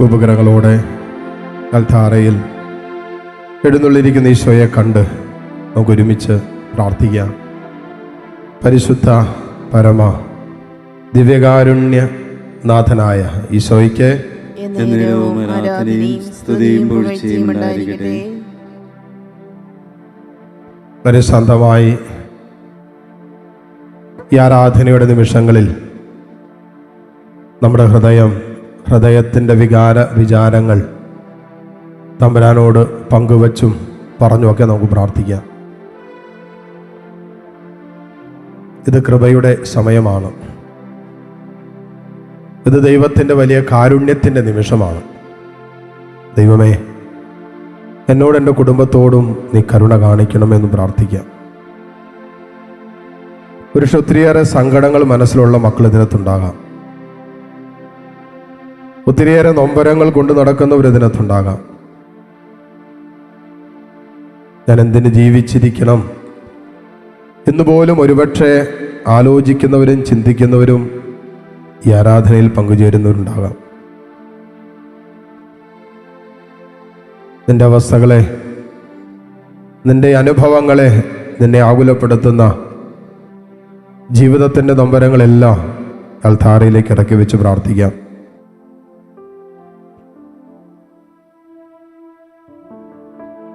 ഉപഗ്രഹങ്ങളോടെ കൽധാരയിൽ എഴുന്നള്ളിരിക്കുന്ന ഈശോയെ കണ്ട് നമുക്ക് ഒരുമിച്ച് പ്രാർത്ഥിക്കാം. പരിശുദ്ധ പരമ ദിവ്യകാരുണ്യ നാഥനായ ഈശോയ്ക്ക് വളരെ ശാന്തമായി ഈ ആരാധനയുടെ നിമിഷങ്ങളിൽ നമ്മുടെ ഹൃദയം ഹൃദയത്തിന്റെ വികാര വിചാരങ്ങൾ തമ്പുരാനോട് പങ്കുവച്ചും പറഞ്ഞുമൊക്കെ നമുക്ക് പ്രാർത്ഥിക്കാം. ഇത് കൃപയുടെ സമയമാണ്. ഇത് ദൈവത്തിന്റെ വലിയ കാരുണ്യത്തിന്റെ നിമിഷമാണ്. ദൈവമേ എന്നോട് എന്റെ കുടുംബത്തോടും നീ കരുണ കാണിക്കണമെന്ന് പ്രാർത്ഥിക്കാം. ഒരു ഒത്തിരിയേറെ സങ്കടങ്ങൾ മനസ്സിലുള്ള മക്കൾ ഇതിനകത്തുണ്ടാകാം ഒത്തിരിയേറെ നൊമ്പരങ്ങൾ കൊണ്ട് നടക്കുന്നവർ ഇതിനകത്തുണ്ടാകാം ഞാൻ എന്തിന് ജീവിച്ചിരിക്കണം എന്നുപോലും ഒരുപക്ഷെ ആലോചിക്കുന്നവരും ചിന്തിക്കുന്നവരും ഈ ആരാധനയിൽ പങ്കുചേരുന്നവരുണ്ടാകാം. നിന്റെ അവസ്ഥകളെ നിന്റെ അനുഭവങ്ങളെ നിന്നെ ആകുലപ്പെടുത്തുന്ന ജീവിതത്തിന്റെ നൊമ്പരങ്ങളെല്ലാം അൽധാരയിലേക്ക് ഇറക്കി വെച്ച് പ്രാർത്ഥിക്കാം.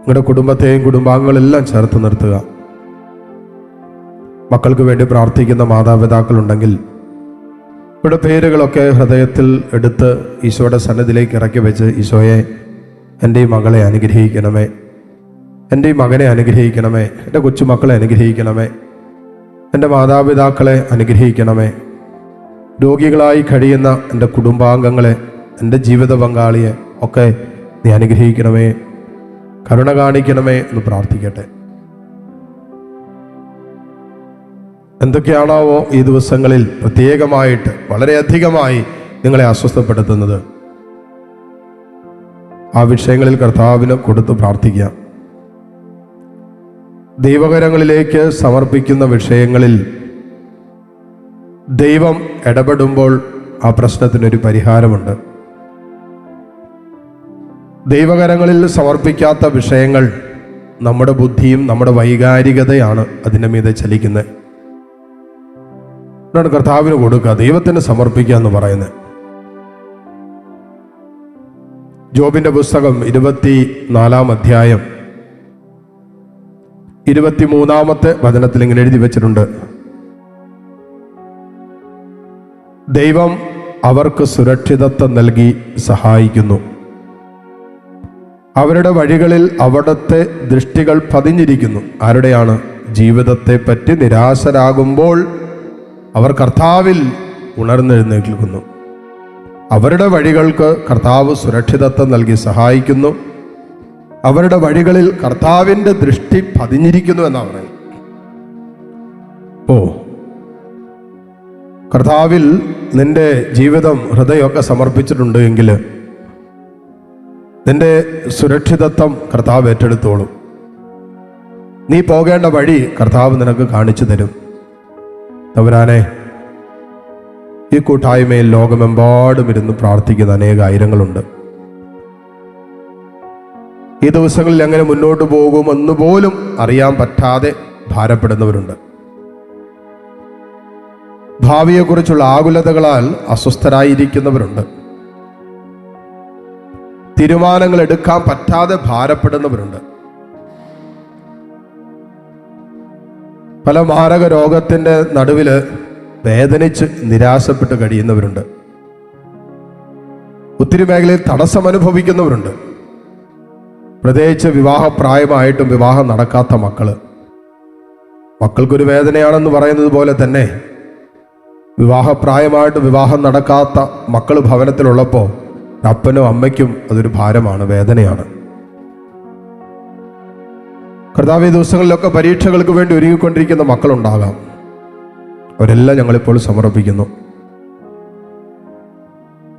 നിങ്ങളുടെ കുടുംബത്തെയും കുടുംബാംഗങ്ങളെല്ലാം ചേർത്ത് നിർത്തുക. മക്കൾക്ക് വേണ്ടി പ്രാർത്ഥിക്കുന്ന മാതാപിതാക്കളുണ്ടെങ്കിൽ ഇവിടെ പേരുകളൊക്കെ ഹൃദയത്തിൽ എടുത്ത് ഈശോയുടെ സന്നദ്ധിയിലേക്ക് ഇറക്കി വെച്ച് ഈശോയെ എന്റെ ഈ മകളെ അനുഗ്രഹിക്കണമേ. എന്റെ ഈ മകനെ അനുഗ്രഹിക്കണമേ. എന്റെ കൊച്ചുമക്കളെ അനുഗ്രഹിക്കണമേ. എന്റെ മാതാപിതാക്കളെ അനുഗ്രഹിക്കണമേ. രോഗികളായി കഴിയുന്ന എന്റെ കുടുംബാംഗങ്ങളെ എന്റെ ജീവിത പങ്കാളിയെ ഒക്കെ നീ അനുഗ്രഹിക്കണമേ. കരുണ കാണിക്കണമേ എന്ന് പ്രാർത്ഥിക്കട്ടെ. എന്തൊക്കെയാണാവോ ഈ ദിവസങ്ങളിൽ പ്രത്യേകമായിട്ട് വളരെയധികമായി നിങ്ങളെ അസ്വസ്ഥപ്പെടുത്തുന്നത്. ആ വിഷയങ്ങളിൽ കർത്താവിന് കൊടുത്ത് പ്രാർത്ഥിക്കാം ദൈവകരങ്ങളിലേക്ക് സമർപ്പിക്കുന്ന വിഷയങ്ങളിൽ ദൈവം ഇടപെടുമ്പോൾ ആ പ്രശ്നത്തിനൊരു പരിഹാരമുണ്ട്. ദൈവകരങ്ങളിൽ സമർപ്പിക്കാത്ത വിഷയങ്ങൾ നമ്മുടെ ബുദ്ധിയും നമ്മുടെ വൈകാരികതയാണ് അതിന്റെ മീതെ ചലിക്കുന്നത്. കർത്താവിന് കൊടുക്കുക ദൈവത്തിന് സമർപ്പിക്കുക എന്ന് പറയുന്നത്. ജോബിന്റെ പുസ്തകം ഇരുപത്തി നാലാം അധ്യായം ഇരുപത്തിമൂന്നാമത്തെ വചനത്തിൽ ഇങ്ങനെ എഴുതി വെച്ചിട്ടുണ്ട്. ദൈവം അവർക്ക് സുരക്ഷിതത്വം നൽകി സഹായിക്കുന്നു. അവരുടെ വഴികളിൽ അവിടുത്തെ ദൃഷ്ടികൾ പതിഞ്ഞിരിക്കുന്നു. ആരുടെയാണ് ജീവിതത്തെ പറ്റി നിരാശരാകുമ്പോൾ അവർ കർത്താവിൽ ഉണർന്നെഴുന്നേൽക്കുന്നു. അവരുടെ വഴികൾക്ക് കർത്താവ് സുരക്ഷിതത്വം നൽകി സഹായിക്കുന്നു. അവരുടെ വഴികളിൽ കർത്താവിന്റെ ദൃഷ്ടി പതിഞ്ഞിരിക്കുന്നു എന്നാണ് പറയുന്നത്. ഓ കർത്താവിൽ നിന്റെ ജീവിതം ഹൃദയമൊക്കെ സമർപ്പിച്ചിട്ടുണ്ട് എങ്കിൽ നിന്റെ സുരക്ഷിതത്വം കർത്താവ് ഏറ്റെടുത്തോളും. നീ പോകേണ്ട വഴി കർത്താവ് നിനക്ക് കാണിച്ചു തരും. തവരാനെ ഈ കൂട്ടായ്മയിൽ ലോകമെമ്പാടും ഇരുന്ന് പ്രാർത്ഥിക്കുന്ന അനേക ആയിരങ്ങളുണ്ട്. ഈ ദിവസങ്ങളിൽ എങ്ങനെ മുന്നോട്ട് പോകുമെന്ന് പോലും അറിയാൻ പറ്റാതെ ഭാരപ്പെടുന്നവരുണ്ട്. ഭാവിയെക്കുറിച്ചുള്ള ആകുലതകളാൽ അസ്വസ്ഥരായിരിക്കുന്നവരുണ്ട്. തീരുമാനങ്ങൾ എടുക്കാൻ പറ്റാതെ ഭാരപ്പെടുന്നവരുണ്ട്. പല മാരക രോഗത്തിന്റെ നടുവിൽ വേദനിച്ച് നിരാശപ്പെട്ട് കഴിയുന്നവരുണ്ട്. ഒത്തിരി മേഖലയിൽ തടസ്സം അനുഭവിക്കുന്നവരുണ്ട്. പ്രത്യേകിച്ച് വിവാഹപ്രായമായിട്ടും വിവാഹം നടക്കാത്ത മക്കൾ. മക്കൾക്കൊരു വേദനയാണെന്ന് പറയുന്നത് പോലെ തന്നെ വിവാഹപ്രായമായിട്ട് വിവാഹം നടക്കാത്ത മക്കൾ ഭവനത്തിലുള്ളപ്പോൾ അപ്പനും അമ്മയ്ക്കും അതൊരു ഭാരമാണ് വേദനയാണ്. കർത്താവ് ദിവസങ്ങളിലൊക്കെ പരീക്ഷകൾക്ക് വേണ്ടി ഒരുങ്ങിക്കൊണ്ടിരിക്കുന്ന മക്കളുണ്ടാകാം. അവരെല്ലാം ഞങ്ങളിപ്പോൾ സമർപ്പിക്കുന്നു.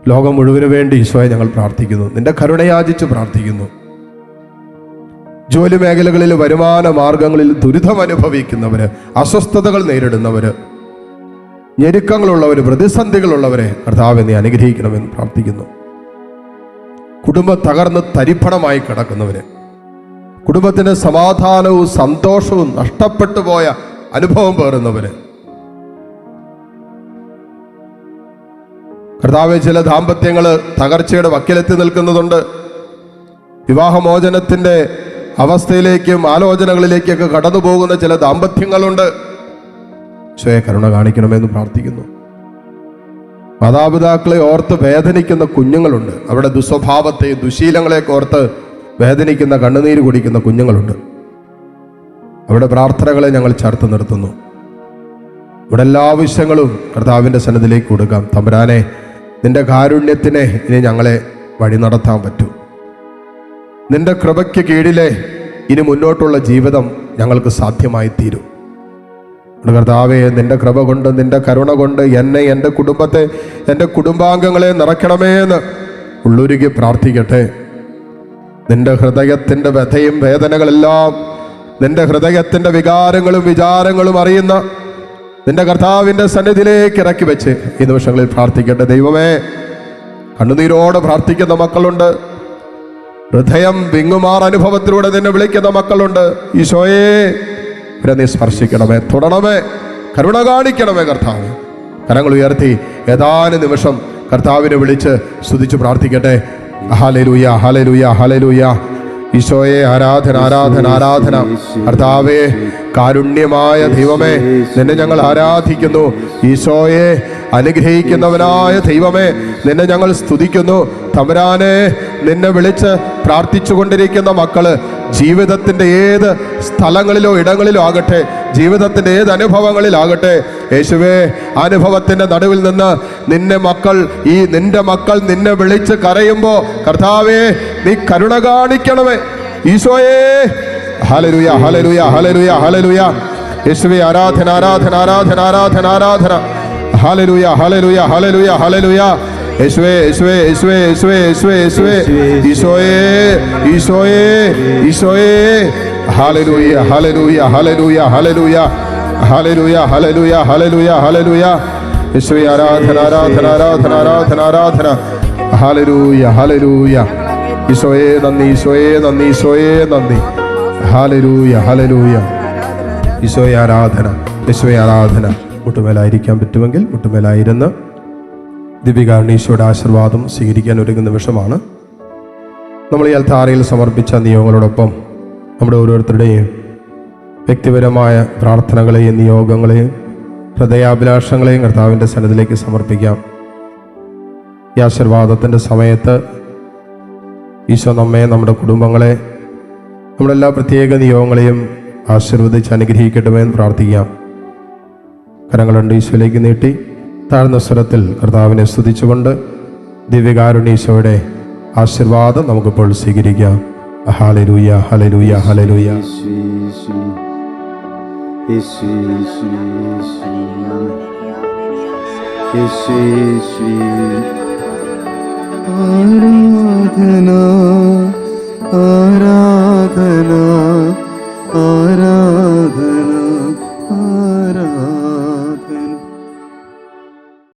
ലോകം മുഴുവനു വേണ്ടി ഈശോയെ ഞങ്ങൾ പ്രാർത്ഥിക്കുന്നു. നിന്റെ കരുണയാചിച്ച് പ്രാർത്ഥിക്കുന്നു. ജോലി മേഖലകളിൽ വരുമാന മാർഗങ്ങളിൽ ദുരിതം അനുഭവിക്കുന്നവര് അസ്വസ്ഥതകൾ നേരിടുന്നവര് ഞെരുക്കങ്ങളുള്ളവർ പ്രതിസന്ധികളുള്ളവരെ കർത്താവിനെ അനുഗ്രഹിക്കണമെന്ന് പ്രാർത്ഥിക്കുന്നു. കുടുംബം തകർന്ന് തരിപ്പണമായി കിടക്കുന്നവര്. കുടുംബത്തിന്റെ സമാധാനവും സന്തോഷവും നഷ്ടപ്പെട്ടു പോയ അനുഭവം പേറുന്നവര്. കർത്താവ് ചില ദാമ്പത്യങ്ങൾ തകർച്ചയുടെ വക്കിലെത്തി നിൽക്കുന്നതുണ്ട്. വിവാഹമോചനത്തിന്റെ അവസ്ഥയിലേക്കും ആലോചനകളിലേക്കൊക്കെ കടന്നു പോകുന്ന ചില ദാമ്പത്യങ്ങളുണ്ട്. സ്വയകരുണ കരുണ കാണിക്കണമെന്ന് പ്രാർത്ഥിക്കുന്നു. മാതാപിതാക്കളെ ഓർത്ത് വേദനിക്കുന്ന കുഞ്ഞുങ്ങളുണ്ട്. അവരുടെ ദുസ്വഭാവത്തെ ദുശീലങ്ങളെ ഓർത്ത് വേദനിക്കുന്ന കണ്ണുനീര് കുടിക്കുന്ന കുഞ്ഞുങ്ങളുണ്ട്. അവരുടെ പ്രാർത്ഥനകളെ ഞങ്ങൾ ചേർത്ത് നിർത്തുന്നു. ഇവിടെ എല്ലാ ആവശ്യങ്ങളും കർത്താവിന്റെ സന്നദ്ധിലേക്ക് കൊടുക്കാം. തമ്പുരാനെ നിന്റെ കാരുണ്യത്തിനെ ഇനി ഞങ്ങളെ വഴി നടത്താൻ പറ്റൂ. നിന്റെ കൃപയ്ക്ക് കീഴിലെ ഇനി മുന്നോട്ടുള്ള ജീവിതം ഞങ്ങൾക്ക് സാധ്യമായി തീരും കർത്താവെ നിന്റെ കൃപ കൊണ്ട് നിന്റെ കരുണ കൊണ്ട് എന്നെ എന്റെ കുടുംബത്തെ എന്റെ കുടുംബാംഗങ്ങളെ നിറയ്ക്കണമേ എന്ന് ഉള്ളുരുകി പ്രാർത്ഥിക്കട്ടെ. നിന്റെ ഹൃദയത്തിന്റെ വ്യഥയും വേദനകളെല്ലാം നിന്റെ ഹൃദയത്തിന്റെ വികാരങ്ങളും വിചാരങ്ങളും അറിയുന്ന നിന്റെ കർത്താവിന്റെ സന്നിധിയിലേക്ക് ഇറക്കി വെച്ച് ഈ നിമിഷങ്ങളിൽ പ്രാർത്ഥിക്കട്ടെ. ദൈവമേ കണ്ണുനീരോട് പ്രാർത്ഥിക്കുന്ന മക്കളുണ്ട്. ഹൃദയം വിങ്ങുമാർ അനുഭവത്തിലൂടെ നിന്നെ വിളിക്കുന്ന മക്കളുണ്ട്. ഈശോയെ ഇവരെ നീ സ്പർശിക്കണമേ തുടണമേ കരുണ കാണിക്കണമേ കർത്താവ്. കരങ്ങൾ ഉയർത്തി ഏതാനും നിമിഷം കർത്താവിനെ വിളിച്ച് സ്തുതിച്ച് പ്രാർത്ഥിക്കട്ടെ. ഹലലൂയ ഹലലൂയ ഹലലൂയ ഈശോയെ ആരാധന ആരാധന ആരാധന. കർത്താവേ കാരുണ്യമായ ദൈവമേ നിന്നെ ഞങ്ങൾ ആരാധിക്കുന്നു. ഈശോയെ അനുഗ്രഹിക്കുന്നവനായ ദൈവമേ നിന്നെ ഞങ്ങൾ സ്തുതിക്കുന്നു. തമരാനെ നിന്നെ വിളിച്ച് പ്രാർത്ഥിച്ചു കൊണ്ടിരിക്കുന്ന മക്കൾ ജീവിതത്തിന്റെ ഏത് സ്ഥലങ്ങളിലോ ഇടങ്ങളിലോ ആകട്ടെ ജീവിതത്തിന്റെ ഏത് അനുഭവങ്ങളിലാകട്ടെ യേശുവേ അനുഭവത്തിന്റെ നടുവിൽ നിന്ന് നിന്നെ മക്കൾ ഈ നിന്റെ മക്കൾ നിന്നെ വിളിച്ച് കരയുമ്പോൾ കർത്താവേ നീ കരുണ കാണിക്കണമേ. ഈശോയേ ഹലരുയ ഹലരുയ ഹലരുയ ഹലരുയ യേശുവേ ആരാധന ആരാധന ആരാധന ആരാധന ആരാധന. ഹലരുയ ഹലരുയ ഹലരുയ ഹലരുയ യേശുവേ യേശുവേ യേശുവേ യേശുവേ യേശുവേ യേശുവേ ഈശോയേ ഈശോയേ ഈശോയേ ഹലരുയ ഹലരുയ ഹലരുയ ഹലരുയ ഹലരുയ ഹലരുയ ഹലരുയ ഹലരുയ യേശുവേ ആരാധന ആരാധന ആരാധന ആരാധന ആരാധന ഹലരുയ ഹലരുയ ഈശോയേ നന്ദി ഈശോയേ നന്ദി ഈശോയേ നന്ദി ഹാലലൂയ ഹാലലൂയ ഈശോയെ ആരാധന യേശുവേ ആരാധന മുട്ടുമേലായിരിക്കാൻ പറ്റുമെങ്കിൽ മുട്ടുമേലായിരുന്ന് ദിവ്യകാരണീശോയുടെ ആശീർവാദം സ്വീകരിക്കാൻ ഒരുങ്ങുന്ന നിമിഷമാണ് നമ്മൾ ഈ അൽത്താറയിൽ സമർപ്പിച്ച നിയോഗങ്ങളോടൊപ്പം നമ്മുടെ ഓരോരുത്തരുടെയും വ്യക്തിപരമായ പ്രാർത്ഥനകളെയും നിയോഗങ്ങളെയും ഹൃദയാഭിലാഷങ്ങളെയും കർത്താവിന്റെ സന്നദ്ധിലേക്ക് സമർപ്പിക്കാം. ഈ ആശീർവാദത്തിന്റെ സമയത്ത് ഈശോ നമ്മെ നമ്മുടെ കുടുംബങ്ങളെ നമ്മുടെ എല്ലാ പ്രത്യേക നിയോഗങ്ങളെയും ആശീർവദിച്ച് അനുഗ്രഹിക്കട്ടെ എന്ന് പ്രാർത്ഥിക്കാം. കരങ്ങളുണ്ട് ഈശോയിലേക്ക് നീട്ടി. താഴ്ന്ന സ്വരത്തിൽ കർത്താവിനെ സ്തുതിച്ചുകൊണ്ട് ദിവ്യകാരുണീശോയുടെ ആശീർവാദം നമുക്കിപ്പോൾ സ്വീകരിക്കാം. ഹലരൂയ ഹലരൂയ ഹലരൂയ ആരാധന ആരാധന ആരാധന ആരാധന.